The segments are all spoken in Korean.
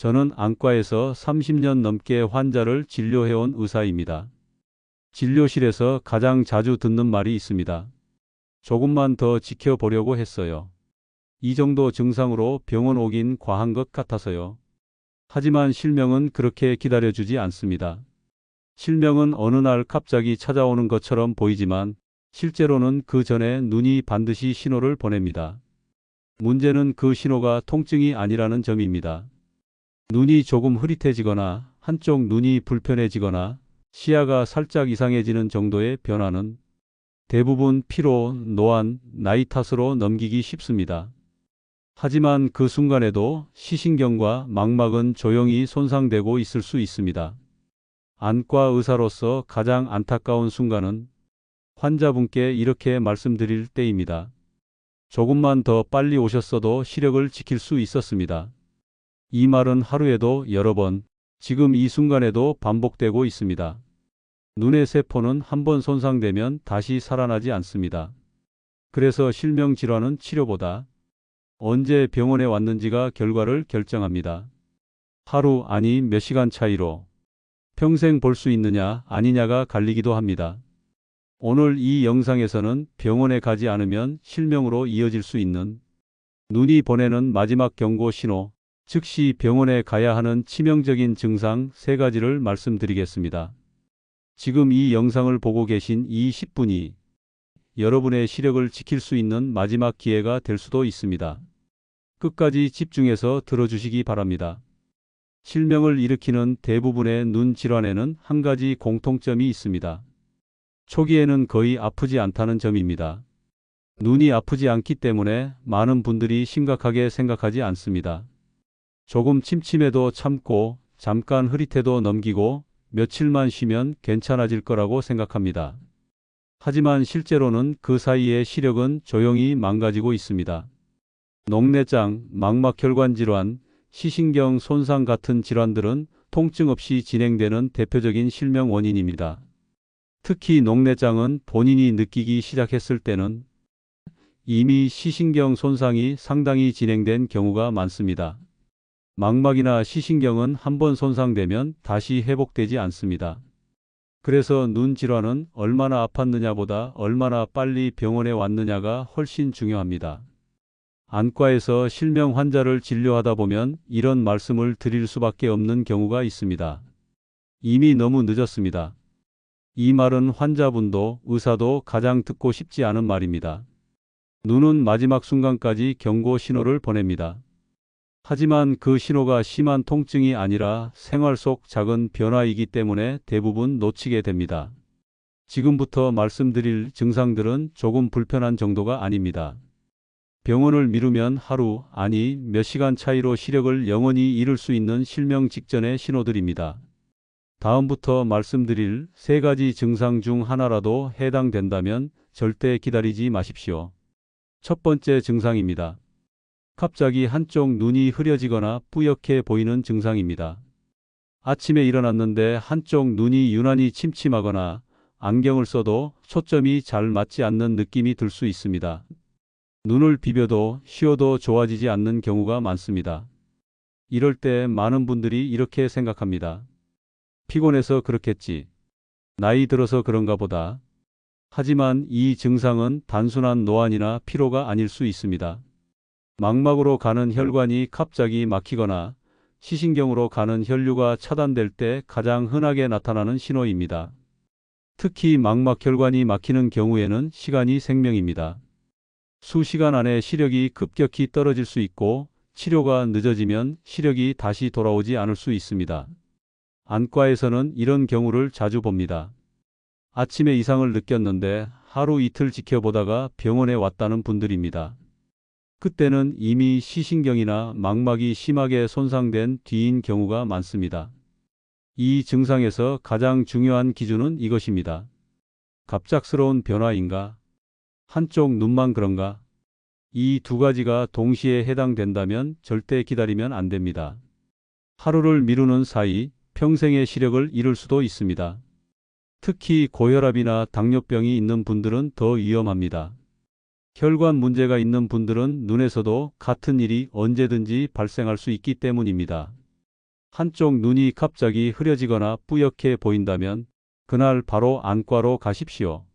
저는 안과에서 30년 넘게 환자를 진료해온 의사입니다. 진료실에서 가장 자주 듣는 말이 있습니다. 조금만 더 지켜보려고 했어요. 이 정도 증상으로 병원 오긴 과한 것 같아서요. 하지만 실명은 그렇게 기다려주지 않습니다. 실명은 어느 날 갑자기 찾아오는 것처럼 보이지만 실제로는 그 전에 눈이 반드시 신호를 보냅니다. 문제는 그 신호가 통증이 아니라는 점입니다. 눈이 조금 흐릿해지거나 한쪽 눈이 불편해지거나 시야가 살짝 이상해지는 정도의 변화는 대부분 피로, 노안, 나이 탓으로 넘기기 쉽습니다. 하지만 그 순간에도 시신경과 망막은 조용히 손상되고 있을 수 있습니다. 안과 의사로서 가장 안타까운 순간은 환자분께 이렇게 말씀드릴 때입니다. 조금만 더 빨리 오셨어도 시력을 지킬 수 있었습니다. 이 말은 하루에도 여러 번, 지금 이 순간에도 반복되고 있습니다. 눈의 세포는 한 번 손상되면 다시 살아나지 않습니다. 그래서 실명 질환은 치료보다 언제 병원에 왔는지가 결과를 결정합니다. 하루 아니 몇 시간 차이로 평생 볼 수 있느냐 아니냐가 갈리기도 합니다. 오늘 이 영상에서는 병원에 가지 않으면 실명으로 이어질 수 있는 눈이 보내는 마지막 경고 신호, 즉시 병원에 가야 하는 치명적인 증상 세 가지를 말씀드리겠습니다. 지금 이 영상을 보고 계신 이 10분이 여러분의 시력을 지킬 수 있는 마지막 기회가 될 수도 있습니다. 끝까지 집중해서 들어주시기 바랍니다. 실명을 일으키는 대부분의 눈 질환에는 한 가지 공통점이 있습니다. 초기에는 거의 아프지 않다는 점입니다. 눈이 아프지 않기 때문에 많은 분들이 심각하게 생각하지 않습니다. 조금 침침해도 참고 잠깐 흐릿해도 넘기고 며칠만 쉬면 괜찮아질 거라고 생각합니다. 하지만 실제로는 그 사이에 시력은 조용히 망가지고 있습니다. 녹내장, 망막혈관 질환, 시신경 손상 같은 질환들은 통증 없이 진행되는 대표적인 실명 원인입니다. 특히 녹내장은 본인이 느끼기 시작했을 때는 이미 시신경 손상이 상당히 진행된 경우가 많습니다. 망막이나 시신경은 한번 손상되면 다시 회복되지 않습니다. 그래서 눈 질환은 얼마나 아팠느냐보다 얼마나 빨리 병원에 왔느냐가 훨씬 중요합니다. 안과에서 실명 환자를 진료하다 보면 이런 말씀을 드릴 수밖에 없는 경우가 있습니다. 이미 너무 늦었습니다. 이 말은 환자분도 의사도 가장 듣고 싶지 않은 말입니다. 눈은 마지막 순간까지 경고 신호를 보냅니다. 하지만 그 신호가 심한 통증이 아니라 생활 속 작은 변화이기 때문에 대부분 놓치게 됩니다. 지금부터 말씀드릴 증상들은 조금 불편한 정도가 아닙니다. 병원을 미루면 하루, 아니 몇 시간 차이로 시력을 영원히 잃을 수 있는 실명 직전의 신호들입니다. 다음부터 말씀드릴 세 가지 증상 중 하나라도 해당된다면 절대 기다리지 마십시오. 첫 번째 증상입니다. 갑자기 한쪽 눈이 흐려지거나 뿌옇게 보이는 증상입니다. 아침에 일어났는데 한쪽 눈이 유난히 침침하거나 안경을 써도 초점이 잘 맞지 않는 느낌이 들 수 있습니다. 눈을 비벼도 쉬어도 좋아지지 않는 경우가 많습니다. 이럴 때 많은 분들이 이렇게 생각합니다. 피곤해서 그렇겠지. 나이 들어서 그런가 보다. 하지만 이 증상은 단순한 노안이나 피로가 아닐 수 있습니다. 망막으로 가는 혈관이 갑자기 막히거나 시신경으로 가는 혈류가 차단될 때 가장 흔하게 나타나는 신호입니다. 특히 망막 혈관이 막히는 경우에는 시간이 생명입니다. 수시간 안에 시력이 급격히 떨어질 수 있고 치료가 늦어지면 시력이 다시 돌아오지 않을 수 있습니다. 안과에서는 이런 경우를 자주 봅니다. 아침에 이상을 느꼈는데 하루 이틀 지켜보다가 병원에 왔다는 분들입니다. 그때는 이미 시신경이나 망막이 심하게 손상된 뒤인 경우가 많습니다. 이 증상에서 가장 중요한 기준은 이것입니다. 갑작스러운 변화인가? 한쪽 눈만 그런가? 이 두 가지가 동시에 해당된다면 절대 기다리면 안 됩니다. 하루를 미루는 사이 평생의 시력을 잃을 수도 있습니다. 특히 고혈압이나 당뇨병이 있는 분들은 더 위험합니다. 혈관 문제가 있는 분들은 눈에서도 같은 일이 언제든지 발생할 수 있기 때문입니다. 한쪽 눈이 갑자기 흐려지거나 뿌옇게 보인다면 그날 바로 안과로 가십시오.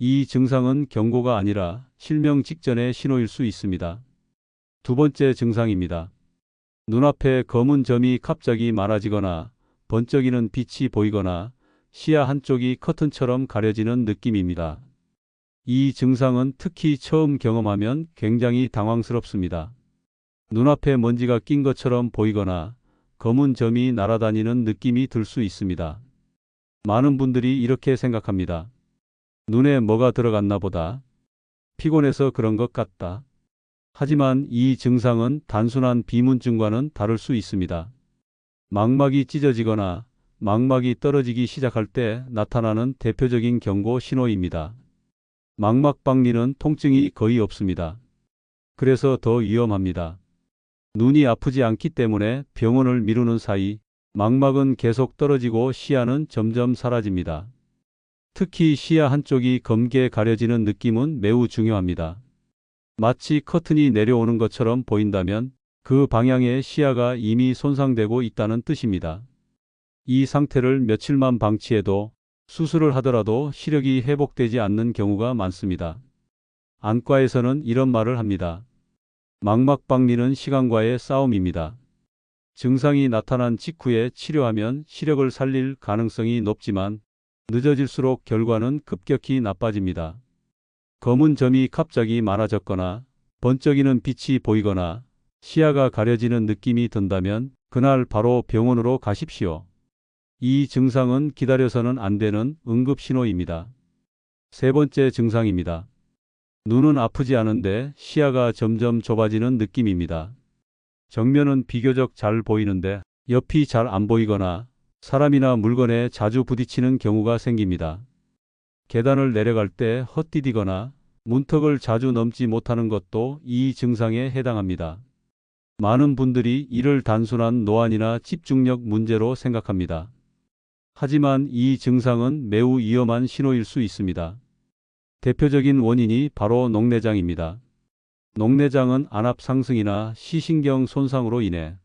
이 증상은 경고가 아니라 실명 직전의 신호일 수 있습니다. 두 번째 증상입니다. 눈앞에 검은 점이 갑자기 많아지거나 번쩍이는 빛이 보이거나 시야 한쪽이 커튼처럼 가려지는 느낌입니다. 이 증상은 특히 처음 경험하면 굉장히 당황스럽습니다. 눈앞에 먼지가 낀 것처럼 보이거나 검은 점이 날아다니는 느낌이 들 수 있습니다. 많은 분들이 이렇게 생각합니다. 눈에 뭐가 들어갔나 보다. 피곤해서 그런 것 같다. 하지만 이 증상은 단순한 비문증과는 다를 수 있습니다. 망막이 찢어지거나 망막이 떨어지기 시작할 때 나타나는 대표적인 경고 신호입니다. 망막 박리는 통증이 거의 없습니다. 그래서 더 위험합니다. 눈이 아프지 않기 때문에 병원을 미루는 사이 망막은 계속 떨어지고 시야는 점점 사라집니다. 특히 시야 한쪽이 검게 가려지는 느낌은 매우 중요합니다. 마치 커튼이 내려오는 것처럼 보인다면 그 방향의 시야가 이미 손상되고 있다는 뜻입니다. 이 상태를 며칠만 방치해도 수술을 하더라도 시력이 회복되지 않는 경우가 많습니다. 안과에서는 이런 말을 합니다. 망막박리는 시간과의 싸움입니다. 증상이 나타난 직후에 치료하면 시력을 살릴 가능성이 높지만 늦어질수록 결과는 급격히 나빠집니다. 검은 점이 갑자기 많아졌거나 번쩍이는 빛이 보이거나 시야가 가려지는 느낌이 든다면 그날 바로 병원으로 가십시오. 이 증상은 기다려서는 안 되는 응급 신호입니다. 세 번째 증상입니다. 눈은 아프지 않은데 시야가 점점 좁아지는 느낌입니다. 정면은 비교적 잘 보이는데 옆이 잘 안 보이거나 사람이나 물건에 자주 부딪히는 경우가 생깁니다. 계단을 내려갈 때 헛디디거나 문턱을 자주 넘지 못하는 것도 이 증상에 해당합니다. 많은 분들이 이를 단순한 노안이나 집중력 문제로 생각합니다. 하지만 이 증상은 매우 위험한 신호일 수 있습니다. 대표적인 원인이 바로 녹내장입니다. 녹내장은 안압 상승이나 시신경 손상으로 인해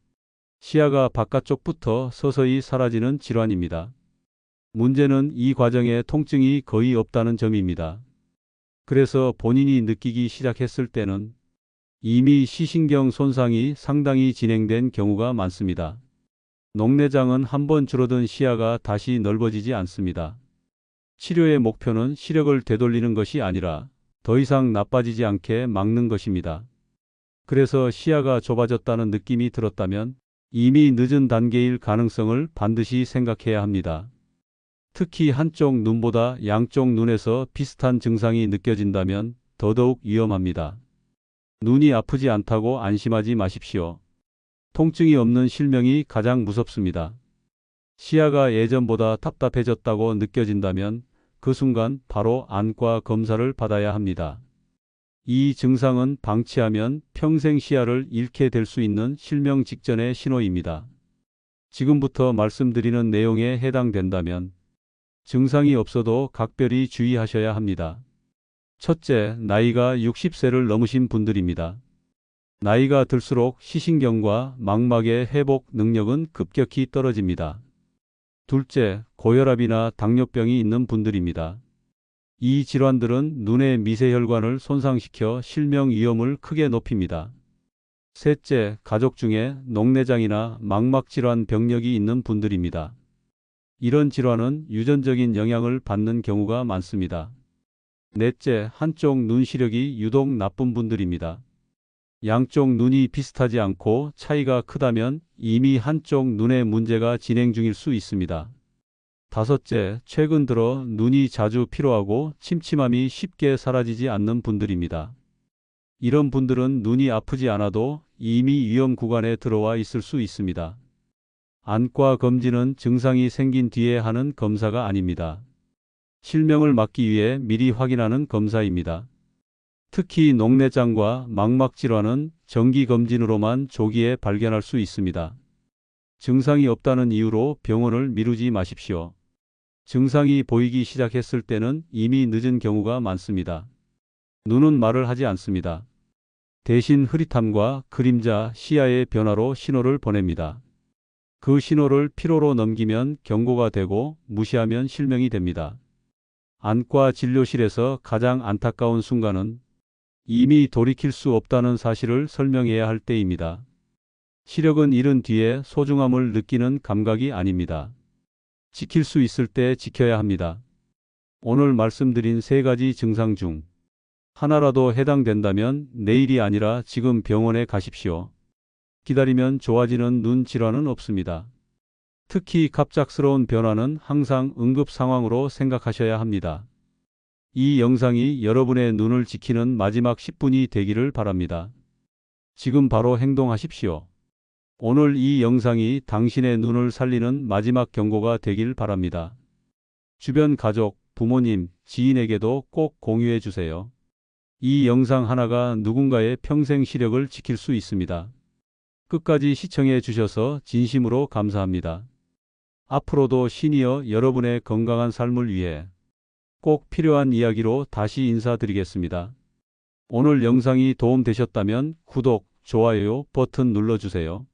시야가 바깥쪽부터 서서히 사라지는 질환입니다. 문제는 이 과정에 통증이 거의 없다는 점입니다. 그래서 본인이 느끼기 시작했을 때는 이미 시신경 손상이 상당히 진행된 경우가 많습니다. 녹내장은 한번 줄어든 시야가 다시 넓어지지 않습니다. 치료의 목표는 시력을 되돌리는 것이 아니라 더 이상 나빠지지 않게 막는 것입니다. 그래서 시야가 좁아졌다는 느낌이 들었다면 이미 늦은 단계일 가능성을 반드시 생각해야 합니다. 특히 한쪽 눈보다 양쪽 눈에서 비슷한 증상이 느껴진다면 더더욱 위험합니다. 눈이 아프지 않다고 안심하지 마십시오. 통증이 없는 실명이 가장 무섭습니다. 시야가 예전보다 답답해졌다고 느껴진다면 그 순간 바로 안과 검사를 받아야 합니다. 이 증상은 방치하면 평생 시야를 잃게 될 수 있는 실명 직전의 신호입니다. 지금부터 말씀드리는 내용에 해당된다면 증상이 없어도 각별히 주의하셔야 합니다. 첫째, 나이가 60세를 넘으신 분들입니다. 나이가 들수록 시신경과 망막의 회복 능력은 급격히 떨어집니다. 둘째, 고혈압이나 당뇨병이 있는 분들입니다. 이 질환들은 눈의 미세혈관을 손상시켜 실명 위험을 크게 높입니다. 셋째, 가족 중에 녹내장이나 망막 질환 병력이 있는 분들입니다. 이런 질환은 유전적인 영향을 받는 경우가 많습니다. 넷째, 한쪽 눈 시력이 유독 나쁜 분들입니다. 양쪽 눈이 비슷하지 않고 차이가 크다면 이미 한쪽 눈에 문제가 진행 중일 수 있습니다. 다섯째, 최근 들어 눈이 자주 피로하고 침침함이 쉽게 사라지지 않는 분들입니다. 이런 분들은 눈이 아프지 않아도 이미 위험 구간에 들어와 있을 수 있습니다. 안과 검진은 증상이 생긴 뒤에 하는 검사가 아닙니다. 실명을 막기 위해 미리 확인하는 검사입니다. 특히 녹내장과 망막 질환은 정기 검진으로만 조기에 발견할 수 있습니다. 증상이 없다는 이유로 병원을 미루지 마십시오. 증상이 보이기 시작했을 때는 이미 늦은 경우가 많습니다. 눈은 말을 하지 않습니다. 대신 흐릿함과 그림자, 시야의 변화로 신호를 보냅니다. 그 신호를 피로로 넘기면 경고가 되고 무시하면 실명이 됩니다. 안과 진료실에서 가장 안타까운 순간은 이미 돌이킬 수 없다는 사실을 설명해야 할 때입니다. 시력은 잃은 뒤에 소중함을 느끼는 감각이 아닙니다. 지킬 수 있을 때 지켜야 합니다. 오늘 말씀드린 세 가지 증상 중 하나라도 해당된다면 내일이 아니라 지금 병원에 가십시오. 기다리면 좋아지는 눈 질환은 없습니다. 특히 갑작스러운 변화는 항상 응급 상황으로 생각하셔야 합니다. 이 영상이 여러분의 눈을 지키는 마지막 10분이 되기를 바랍니다. 지금 바로 행동하십시오. 오늘 이 영상이 당신의 눈을 살리는 마지막 경고가 되길 바랍니다. 주변 가족, 부모님, 지인에게도 꼭 공유해 주세요. 이 영상 하나가 누군가의 평생 시력을 지킬 수 있습니다. 끝까지 시청해 주셔서 진심으로 감사합니다. 앞으로도 시니어 여러분의 건강한 삶을 위해 꼭 필요한 이야기로 다시 인사드리겠습니다. 오늘 영상이 도움되셨다면 구독, 좋아요 버튼 눌러주세요.